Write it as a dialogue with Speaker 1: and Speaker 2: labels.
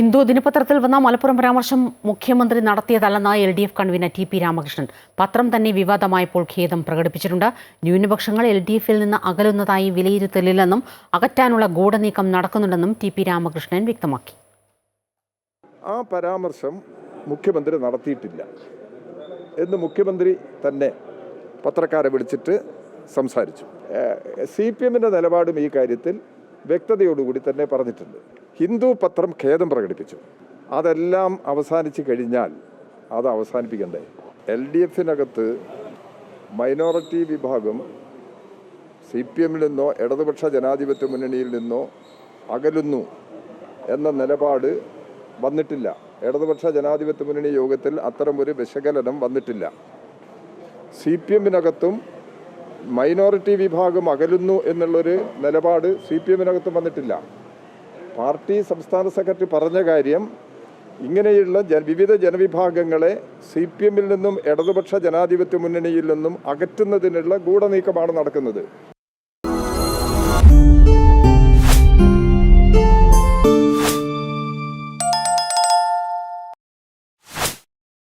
Speaker 1: ഹിന്ദു ദിനപത്രത്തിൽ വന്ന മലപ്പുറം പരാമർശം മുഖ്യമന്ത്രി നടത്തിയതല്ലെന്ന L D F convener T P Ramakrishnan. പത്രം തന്നെ വിവാദമായപ്പോൾ ഖേദം പ്രകടിപ്പിച്ചിട്ടുണ്ട്. ന്യൂനപക്ഷങ്ങൾ എൽ ഡി എഫിൽ നിന്ന് അകലുന്നതായി വിലയിരുത്തലില്ലെന്നും അകറ്റാനുള്ള ഗൂഢനീക്കം നടക്കുന്നുണ്ടെന്നും ടി പി രാമകൃഷ്ണൻ വ്യക്തമാക്കി.
Speaker 2: ആ പരാമർശം മുഖ്യമന്ത്രി നടത്തിയിട്ടില്ല എന്ന് മുഖ്യമന്ത്രി തന്നെ പത്രക്കാരെ വിളിച്ചിട്ട് സംസാരിച്ചു. സി പി എമ്മിന്റെ നിലപാടും ഈ കാര്യത്തിൽ വ്യക്തതയോടുകൂടി തന്നെ പറഞ്ഞിട്ടുണ്ട്. ഹിന്ദു പത്രം ഖേദം പ്രകടിപ്പിച്ചു. അതെല്ലാം അവസാനിച്ച് കഴിഞ്ഞാൽ അത് അവസാനിപ്പിക്കണ്ടേ? എൽ ഡി എഫിനകത്ത് മൈനോറിറ്റി വിഭാഗം സി പി എമ്മിൽ നിന്നോ ഇടതുപക്ഷ ജനാധിപത്യ മുന്നണിയിൽ നിന്നോ അകലുന്നു എന്ന നിലപാട് വന്നിട്ടില്ല. ഇടതുപക്ഷ ജനാധിപത്യ മുന്നണി യോഗത്തിൽ അത്തരമൊരു വിശകലനം വന്നിട്ടില്ല. സി പി എമ്മിനകത്തും മൈനോറിറ്റി വിഭാഗം അകലുന്നു എന്നുള്ളൊരു നിലപാട് സി പി എമ്മിനകത്തും വന്നിട്ടില്ല. പാർട്ടി സംസ്ഥാന സെക്രട്ടറി പറഞ്ഞ കാര്യം ഇങ്ങനെയുള്ള വിവിധ ജനവിഭാഗങ്ങളെ സി പി എമ്മിൽ നിന്നും ഇടതുപക്ഷ ജനാധിപത്യ മുന്നണിയിൽ നിന്നും അകറ്റുന്നതിനുള്ള ഗൂഢനീക്കമാണ് നടക്കുന്നത്.